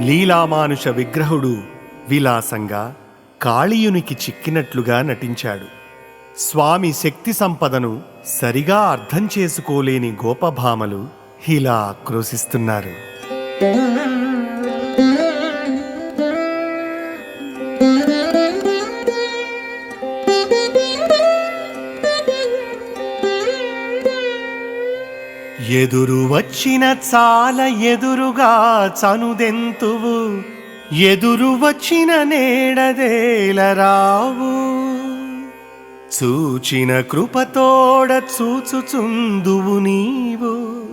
లీలామానుష విగ్రహుడు విలాసంగా కాళీయునికి చిక్కినట్లుగా నటించాడు. స్వామి శక్తి సంపదను సరిగా అర్థం చేసుకోలేని గోపభామలు ఇలా ఆక్రోశిస్తున్నారు. ఎదురు వచ్చిన చాల ఎదురుగా చనుదెంతువు. ఎదురు వచ్చిన నేడదేలరావు చూచిన కృపతోడ చూచుచుందువు నీవు.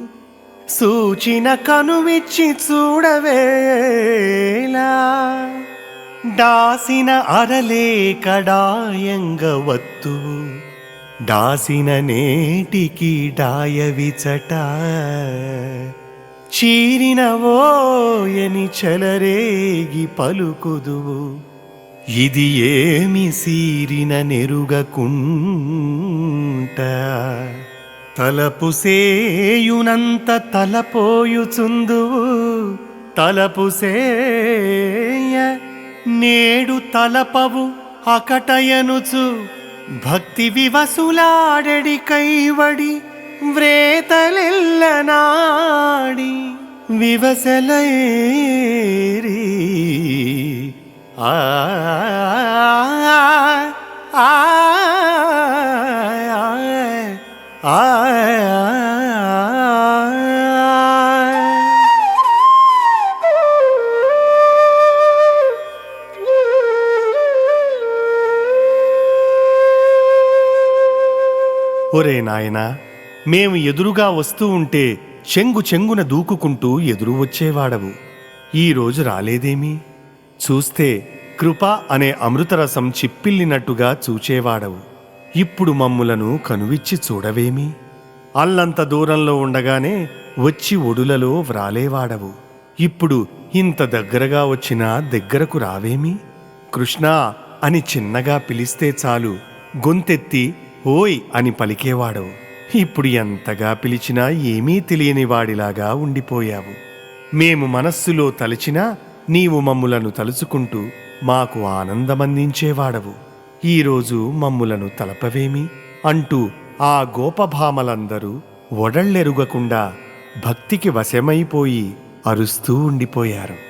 సూచిన కనువిచ్చి చూడవేలా డాసిన అరలేకడాయంగ వత్తువు. దాసిన నేటికి డాయవిచట చీరిన ఓయని చెలరేగి పలుకుదువు. ఇది ఏమి సీరిన నెరుగకుంట తలపు సేయునంత తలపోయుచుందువు. తలపు సేయ నేడు తలపవు అకటయనుచు. భక్తి వివసులాడడి కైవడి వ్రేతలెల్లనాడి వివసలేరి ఆ ఆ ఆ ఒరే నాయనా మేము ఎదురుగా వస్తూ ఉంటే చెంగు చెంగున దూకుకుంటూ ఎదురు వచ్చేవాడవు. ఈరోజు రాలేదేమి? చూస్తే కృప అనే అమృతరసం చిప్పిల్లినట్టుగా చూచేవాడవు. ఇప్పుడు మమ్ములను కనువిచ్చి చూడవేమి? అల్లంత దూరంలో ఉండగానే వచ్చి ఒడులలో వ్రాలేవాడవు. ఇప్పుడు ఇంత దగ్గరగా వచ్చినా దగ్గరకు రావేమి? కృష్ణా అని చిన్నగా పిలిస్తే చాలు గొంతెత్తి ఓయ్ అని పలికేవాడు. ఇప్పుడు ఎంతగా పిలిచినా ఏమీ తెలియని వాడిలాగా ఉండిపోయావు. మేము మనస్సులో తలచినా నీవు మమ్ములను తలుచుకుంటూ మాకు ఆనందమందించేవాడవు. ఈరోజు మమ్ములను తలపవేమి? అంటూ ఆ గోపభామలందరూ ఒడళ్ళెరుగకుండా భక్తికి వశమైపోయి అరుస్తూ ఉండిపోయారు.